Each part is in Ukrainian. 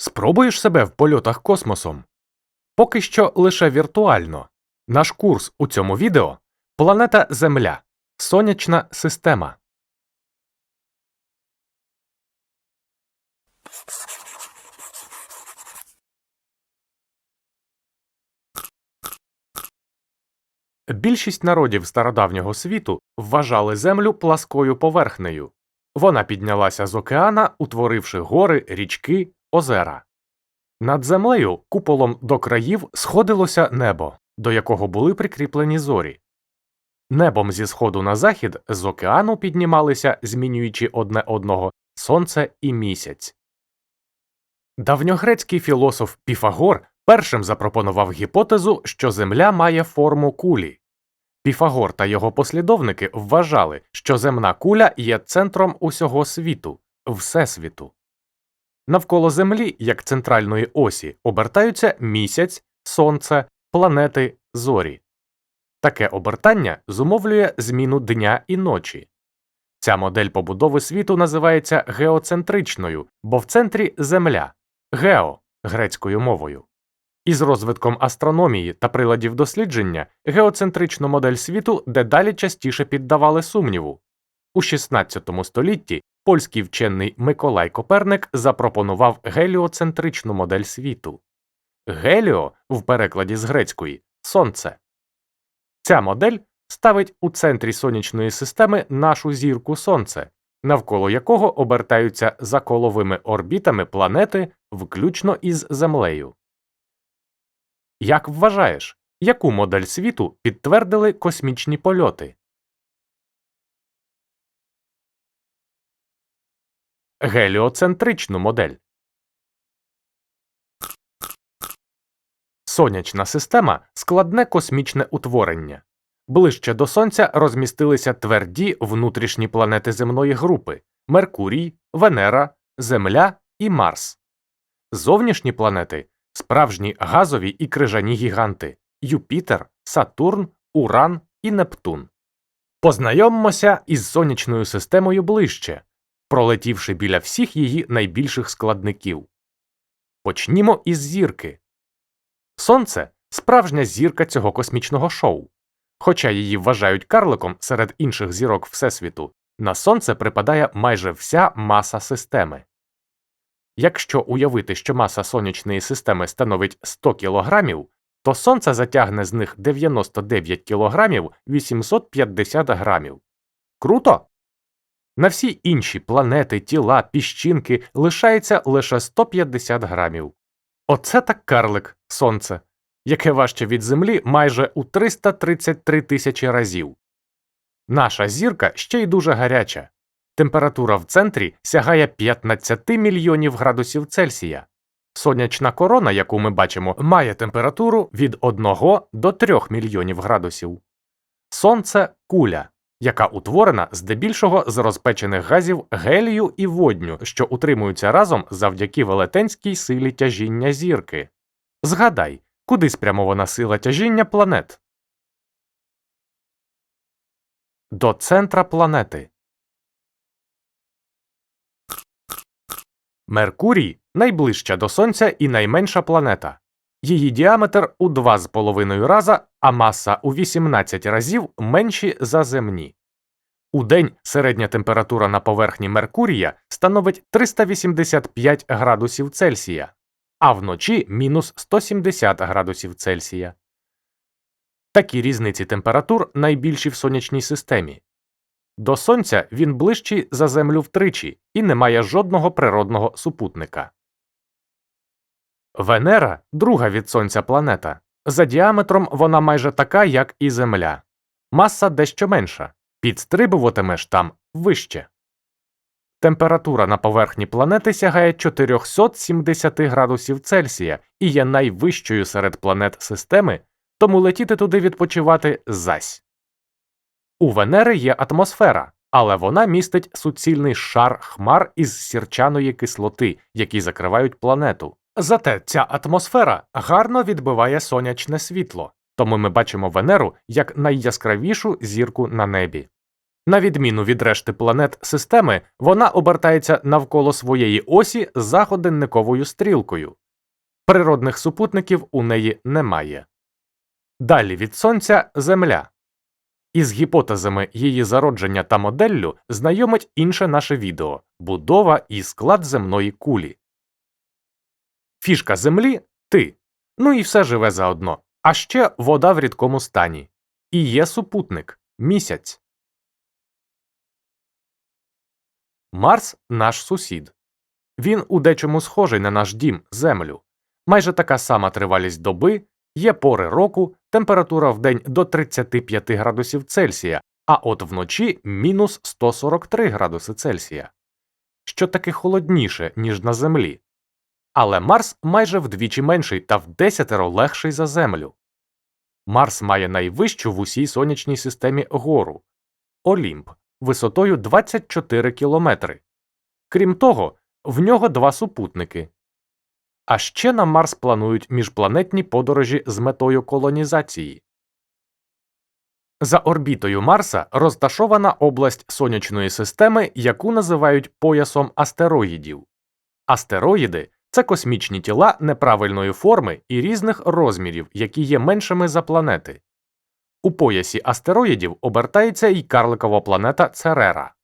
Спробуєш себе в польотах космосом? Поки що лише віртуально. Наш курс у цьому відео Планета Земля. Сонячна система. Більшість народів стародавнього світу вважали Землю пласкою поверхнею. Вона піднялася з океана, утворивши гори, річки, озера. Над землею куполом до країв сходилося небо, до якого були прикріплені зорі. Небом зі сходу на захід з океану піднімалися, змінюючи одне одного сонце і місяць. Давньогрецький філософ Піфагор першим запропонував гіпотезу, що Земля має форму кулі. Піфагор та його послідовники вважали, що земна куля є центром усього світу, всесвіту. Навколо Землі, як центральної осі, обертаються місяць, сонце, планети, зорі. Таке обертання зумовлює зміну дня і ночі. Ця модель побудови світу називається геоцентричною, бо в центрі Земля гео грецькою мовою. Із розвитком астрономії та приладів дослідження геоцентричну модель світу дедалі частіше піддавали сумніву. У XVI столітті польський вчений Миколай Коперник запропонував геліоцентричну модель світу. Геліо в перекладі з грецької сонце. Ця модель ставить у центрі сонячної системи нашу зірку Сонце, навколо якого обертаються за коловими орбітами планети, включно із Землею. Як вважаєш, яку модель світу підтвердили космічні польоти? Геліоцентричну модель. Сонячна система складне космічне утворення. Ближче до Сонця розмістилися тверді внутрішні планети земної групи Меркурій, Венера, Земля і Марс. Зовнішні планети справжні газові і крижані гіганти Юпітер, Сатурн, Уран і Нептун. Познайомимося із сонячною системою ближче, пролетівши біля всіх її найбільших складників. Почнімо із зірки. Сонце справжня зірка цього космічного шоу. Хоча її вважають карликом серед інших зірок Всесвіту, на сонце припадає майже вся маса системи. Якщо уявити, що маса сонячної системи становить 100 кг, то сонце затягне з них 99 кг 850 грамів. Круто! На всі інші планети, тіла, піщинки лишається лише 150 грамів. Оце так карлик сонце, яке важче від Землі майже у 333 тисячі разів. Наша зірка ще й дуже гаряча. Температура в центрі сягає 15 мільйонів градусів Цельсія. Сонячна корона, яку ми бачимо, має температуру від 1 до 3 мільйонів градусів. Сонце куля, яка утворена здебільшого з розпечених газів гелію і водню, що утримуються разом завдяки велетенській силі тяжіння зірки. Згадай, куди спрямована сила тяжіння планет? До центра планети. Меркурій найближча до Сонця і найменша планета. Її діаметр у 2,5 раза, а маса у 18 разів менші за земні. У день середня температура на поверхні Меркурія становить 385 градусів Цельсія, а вночі мінус 170 градусів Цельсія. Такі різниці температур найбільші в сонячній системі. До Сонця він ближчий за Землю втричі і не має жодного природного супутника. Венера друга від Сонця планета. За діаметром вона майже така, як і Земля. Маса дещо менша. Підстрибуватимеш там вище. Температура на поверхні планети сягає 470 градусів Цельсія і є найвищою серед планет системи, тому летіти туди відпочивати зась. У Венери є атмосфера, але вона містить суцільний шар хмар із сірчаної кислоти, які закривають планету. Зате ця атмосфера гарно відбиває сонячне світло, тому ми бачимо Венеру як найяскравішу зірку на небі. На відміну від решти планет системи, вона обертається навколо своєї осі за годинниковою стрілкою. Природних супутників у неї немає. Далі від Сонця Земля. Із гіпотезами її зародження та моделлю знайомить інше наше відео Будова і склад земної кулі. Фішка Землі ти. Ну і все живе заодно. А ще вода в рідкому стані. І є супутник місяць. Марс наш сусід. Він у дечому схожий на наш дім Землю. Майже така сама тривалість доби, є пори року, температура в день до 35 градусів Цельсія, а от вночі мінус 143 градуси Цельсія, що таки холодніше, ніж на Землі. Але Марс майже вдвічі менший та вдесятеро легший за Землю. Марс має найвищу в усій сонячній системі гору Олімп висотою 24 кілометри. Крім того, в нього два супутники. А ще на Марс планують міжпланетні подорожі з метою колонізації. За орбітою Марса розташована область сонячної системи, яку називають поясом астероїдів. Астероїди це космічні тіла неправильної форми і різних розмірів, які є меншими за планети. У поясі астероїдів обертається і карликова планета Церера.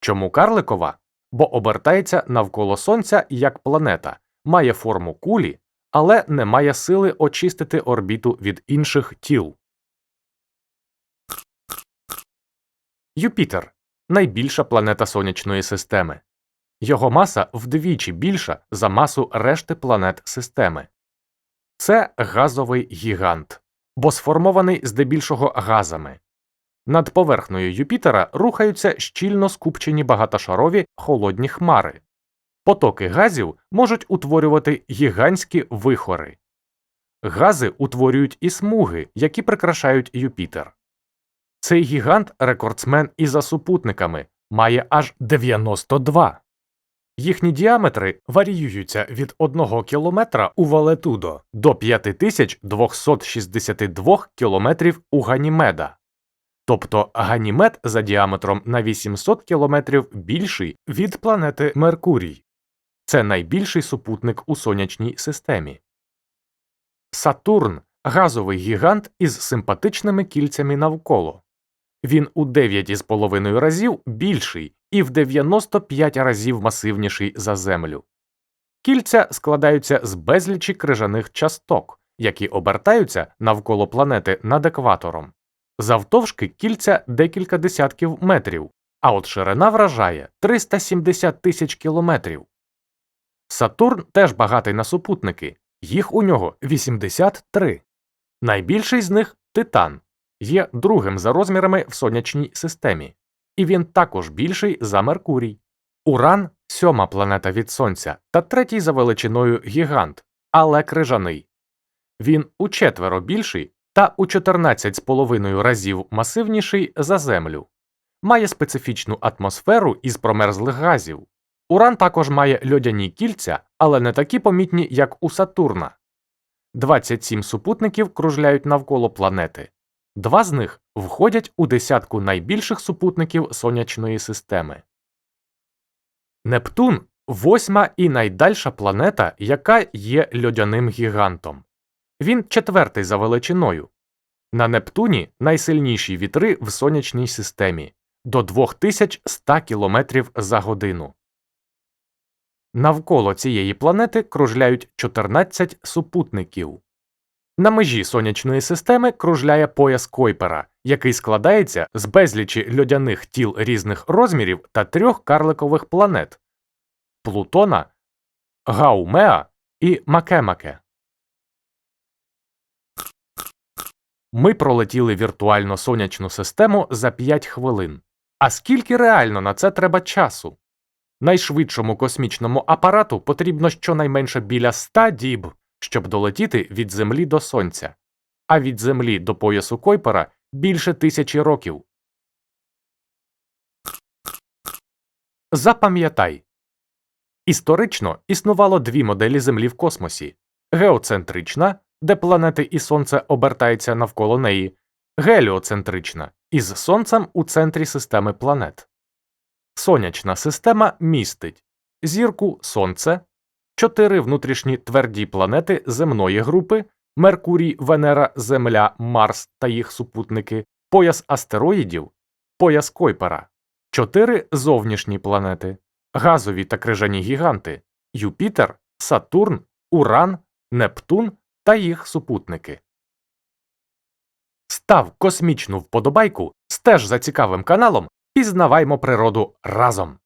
Чому карликова? Бо обертається навколо Сонця як планета, має форму кулі, але не має сили очистити орбіту від інших тіл. Юпітер найбільша планета сонячної системи. Його маса вдвічі більша за масу решти планет системи. Це газовий гігант, бо сформований здебільшого газами. Над поверхнею Юпітера рухаються щільно скупчені багатошарові холодні хмари. Потоки газів можуть утворювати гігантські вихори. Гази утворюють і смуги, які прикрашають Юпітер. Цей гігант рекордсмен і за супутниками має аж 92. Їхні діаметри варіюються від 1 км у Валетудо до 5262 км у Ганімеда. Тобто Ганімед за діаметром на 800 км більший від планети Меркурій. Це найбільший супутник у сонячній системі. Сатурн газовий гігант із симпатичними кільцями навколо. Він у 9,5 разів більший і в 95 разів масивніший за Землю. Кільця складаються з безлічі крижаних часток, які обертаються навколо планети над екватором. Завтовшки кільця декілька десятків метрів, а от ширина вражає 370 тисяч кілометрів. Сатурн теж багатий на супутники, їх у нього 83. Найбільший з них Титан, є другим за розмірами в сонячній системі, і він також більший за Меркурій. Уран сьома планета від Сонця та третій за величиною гігант, але крижаний. Він учетверо більший та у 14,5 разів масивніший за Землю, має специфічну атмосферу із промерзлих газів. Уран також має льодяні кільця, але не такі помітні, як у Сатурна. 27 супутників кружляють навколо планети. Два з них входять у десятку найбільших супутників сонячної системи. Нептун восьма і найдальша планета, яка є льодяним гігантом. Він четвертий за величиною. На Нептуні найсильніші вітри в сонячній системі до 2100 км за годину. Навколо цієї планети кружляють 14 супутників. На межі сонячної системи кружляє пояс Койпера, який складається з безлічі льодяних тіл різних розмірів та трьох карликових планет Плутона, Гаумеа і Макемаке. Ми пролетіли віртуально сонячну систему за 5 хвилин. А скільки реально на це треба часу? Найшвидшому космічному апарату потрібно щонайменше біля 100 діб, щоб долетіти від Землі до Сонця, а від Землі до поясу Койпера більше тисячі років. Запам'ятай історично існувало дві моделі Землі в космосі геоцентрична, де планети і Сонце обертаються навколо неї, геліоцентрична, із Сонцем у центрі системи планет. Сонячна система містить зірку Сонце, чотири внутрішні тверді планети земної групи Меркурій, Венера, Земля, Марс та їх супутники, пояс астероїдів, пояс Койпера, чотири зовнішні планети, газові та крижані гіганти Юпітер, Сатурн, Уран, Нептун та їх супутники. Став космічну вподобайку, стеж за цікавим каналом, пізнаваймо природу разом.